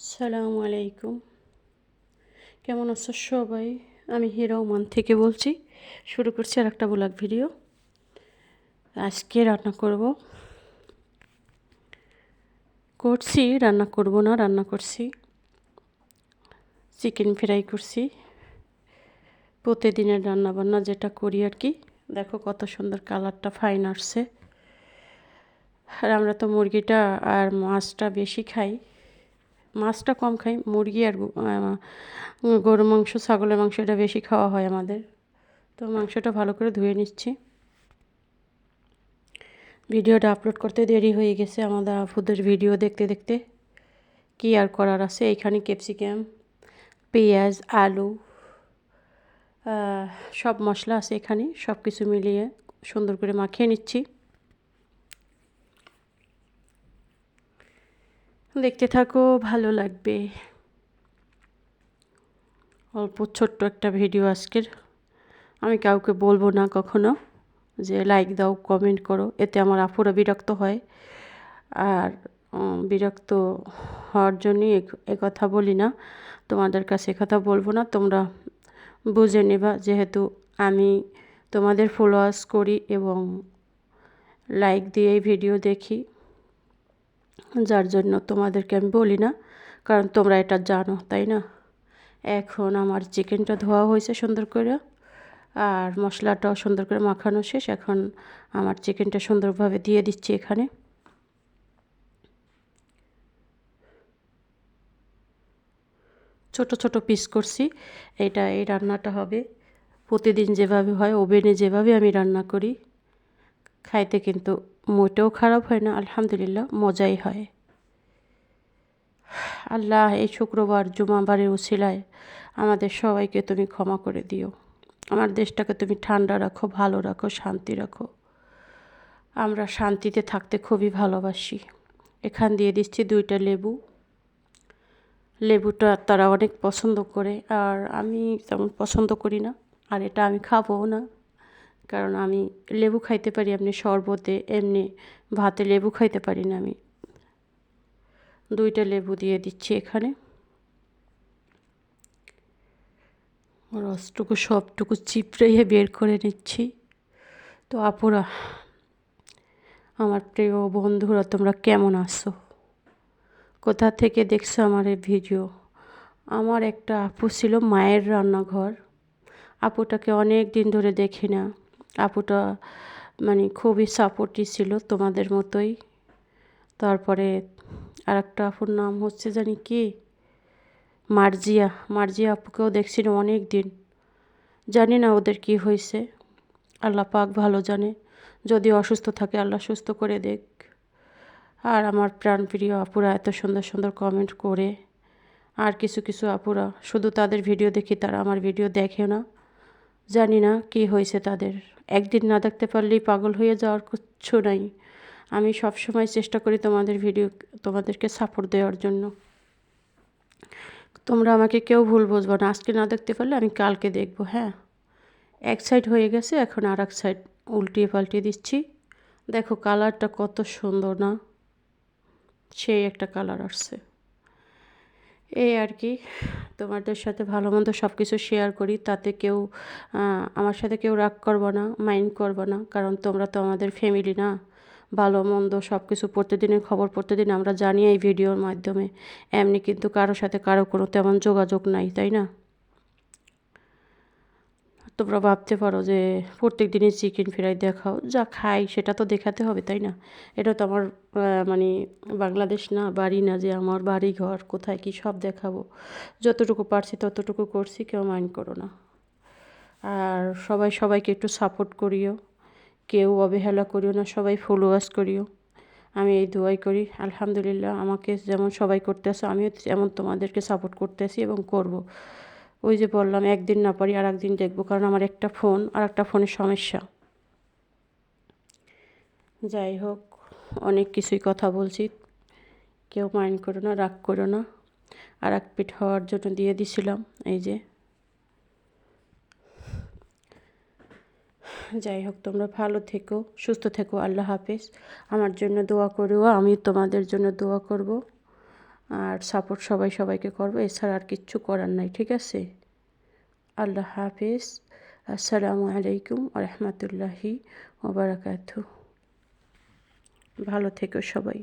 সালামু আলাইকুম। কেমন আছো সবাই? আমি হিরোমান থেকে বলছি। শুরু করছি আর একটা ব্লগ ভিডিও। আজকে রান্না করব। করছি, রান্না করব না, রান্না করছি। চিকেন ফ্রাই করছি। প্রতিদিনের রান্না বান্না যেটা করি আর কি। দেখো কত সুন্দর কালারটা ফাইন আসছে। আর আমরা তো মুরগিটা আর মাছটা বেশি খাই। মাছটা কম খাই, মুরগি আর গরু মাংস, ছাগলের মাংস এটা বেশি খাওয়া হয় আমাদের। তো মাংসটা ভালো করে ধুয়ে নিচ্ছি। ভিডিওটা আপলোড করতে দেরি হয়ে গেছে আমাদের ফুদের ভিডিও দেখতে দেখতে। কী আর করার আছে? এইখানে ক্যাপসিকাম, পেঁয়াজ, আলু সব মশলা আছে এখানে সব কিছু মিলিয়ে সুন্দর করে মাখিয়ে নিচ্ছি। দেখতে থাকো, ভালো লাগবে। অল্প ছোট্ট একটা ভিডিও আজকের। আমি কাউকে বলব না কখনো যে লাইক দাও কমেন্ট করো, এতে আমার আপুরা বিরক্ত হয়। আর বিরক্ত হওয়ার জন্যই কথা বলি না। তোমাদের কাছে কথা বলব না, তোমরা বুঝে নেবা। যেহেতু আমি তোমাদের ফলোয়ার্স করি এবং লাইক দিয়েই ভিডিও দেখি। যার জন্য তোমাদেরকে আমি বলি না, কারণ তোমরা এটা জানো, তাই না? এখন আমার চিকেনটা ধোয়া হয়েছে সুন্দর করে, আর মশলাটাও সুন্দর করে মাখানো শেষ। এখন আমার চিকেনটা সুন্দরভাবে দিয়ে দিচ্ছি এখানে। ছোট ছোট পিস করছি, এটা এই রান্নাটা হবে। প্রতিদিন যেভাবে হয়, ওভেনে যেভাবে আমি রান্না করি, খাইতে কিন্তু মোটেও খারাপ হয় না, আলহামদুলিল্লাহ, মজাই হয়। আল্লাহ এই শুক্রবার জুমাবারের উশিলায় আমাদের সবাইকে তুমি ক্ষমা করে দিও। আমার দেশটাকে তুমি ঠান্ডা রাখো, ভালো রাখো, শান্তি রাখো। আমরা শান্তিতে থাকতে খুবই ভালোবাসি। এখান দিয়ে দিচ্ছি দুইটা লেবু। লেবুটা তারা অনেক পছন্দ করে, আর আমি তেমন পছন্দ করি না, আর এটা আমি খাবও না। কারণ আমি লেবু খাইতে পারি আপনি শরবতে, এমনি ভাতে লেবু খাইতে পারি না আমি। দুইটা লেবু দিয়ে দিচ্ছি এখানে। রসটুকু সবটুকু চিপড়িয়ে বের করে নিচ্ছি। তো আপুরা, আমার প্রিয় বন্ধুরা, তোমরা কেমন আছো? কোথা থেকে দেখছ আমার এই ভিডিও? আমার একটা আপু ছিল মায়ের রান্নাঘর। আপুটাকে অনেক দিন ধরে দেখি না। আপুটা মানে খুবই সাপোর্টি ছিল তোমাদের মতোই। তারপরে আর একটা আপুর নাম হচ্ছে জানি কি? মার্জিয়া। মার্জিয়া আপুকেও দেখছি অনেক দিন। জানি না ওদের কি হয়েছে। আল্লাহ পাক ভালো জানে। যদি অসুস্থ থাকে আল্লাহ সুস্থ করে দেখ। আর আমার প্রাণপ্রিয় আপুরা এত সুন্দর সুন্দর কমেন্ট করে। আর কিছু কিছু আপুরা, শুধু তাদের ভিডিও দেখি, তারা আমার ভিডিও দেখে না। জানি না কি হয়েছে তাদের। একদিন না দেখতে পারলেই পাগল হয়ে যাওয়ার কিচ্ছু নাই। আমি সব সময় চেষ্টা করি তোমাদের ভিডিও তোমাদেরকে সাপোর্ট দেওয়ার জন্য। তোমরা আমাকে কেউ ভুল বুঝব না। আজকে না দেখতে পারলে আমি কালকে দেখব হ্যাঁ? এক সাইড হয়ে গেছে, এখন আর এক সাইড উল্টিয়ে পাল্টিয়ে দিচ্ছি। দেখো কালারটা কত সুন্দর না? সেই একটা কালার আসছে। এই আর কি। তোমাদের সাথে ভালো মন্দ সব কিছু শেয়ার করি, তাতে কেউ আমার সাথে কেউ রাগ করব না মাইন্ড করব না, কারণ তোমরা তো আমাদের ফ্যামিলি না। ভালো মন্দ সব কিছু প্রতিদিনের খবর প্রতিদিন আমরা জানি এই ভিডিওর মাধ্যমে। এমনি কিন্তু কারোর সাথে কারও কোনো তেমন যোগাযোগ নাই, তাই না? তোমরা ভাবতে পারো যে প্রত্যেক দিনই চিকেন ফ্রাই দেখাও। যা খাই, সেটা তো দেখাতে হবে, তাই না? এটা তো আমার মানে বাংলাদেশ না, বাড়ি না যে আমার বাড়ি ঘর, কোথায় কি সব দেখাবো। যতটুকু পারছি ততটুকু করছি, কেউ মাইন্ড করো না। আর সবাই, সবাইকে একটু সাপোর্ট করিও। কেউ অবহেলা করিও না, সবাই ফলোয়ার্স করিও। আমি এই দোয়াই করি, আলহামদুলিল্লাহ, আমাকে যেমন সবাই করতে আসে আমিও যেমন তোমাদেরকে সাপোর্ট করতে আসি এবং করব। ওই যে বললাম, একদিন না পারি আর একদিন দেখব, কারণ আমার একটা ফোন আর একটা ফোনের সমস্যা। যাই হোক, অনেক কিছুই কথা বলছি। কেউ মাইন্ড করো না, রাগ করো না। আর এক পিঠ হওয়ার জন্য দিয়ে দিছিলাম, এই যে। যাই হোক, তোমরা ভালো থেকো, সুস্থ থেকো, আল্লাহ হাফেজ। আমার জন্য দোয়া করো আমি তোমাদের জন্য দোয়া করব। আর সাপোর্ট সবাই সবাইকে করব, এছাড়া আর কিচ্ছু করার নাই, ঠিক আছে? আল্লাহ হাফিজ। আসসালামু আলাইকুম রহমতুল্লাহি ওবরাকাতু ভালো থেকো সবাই।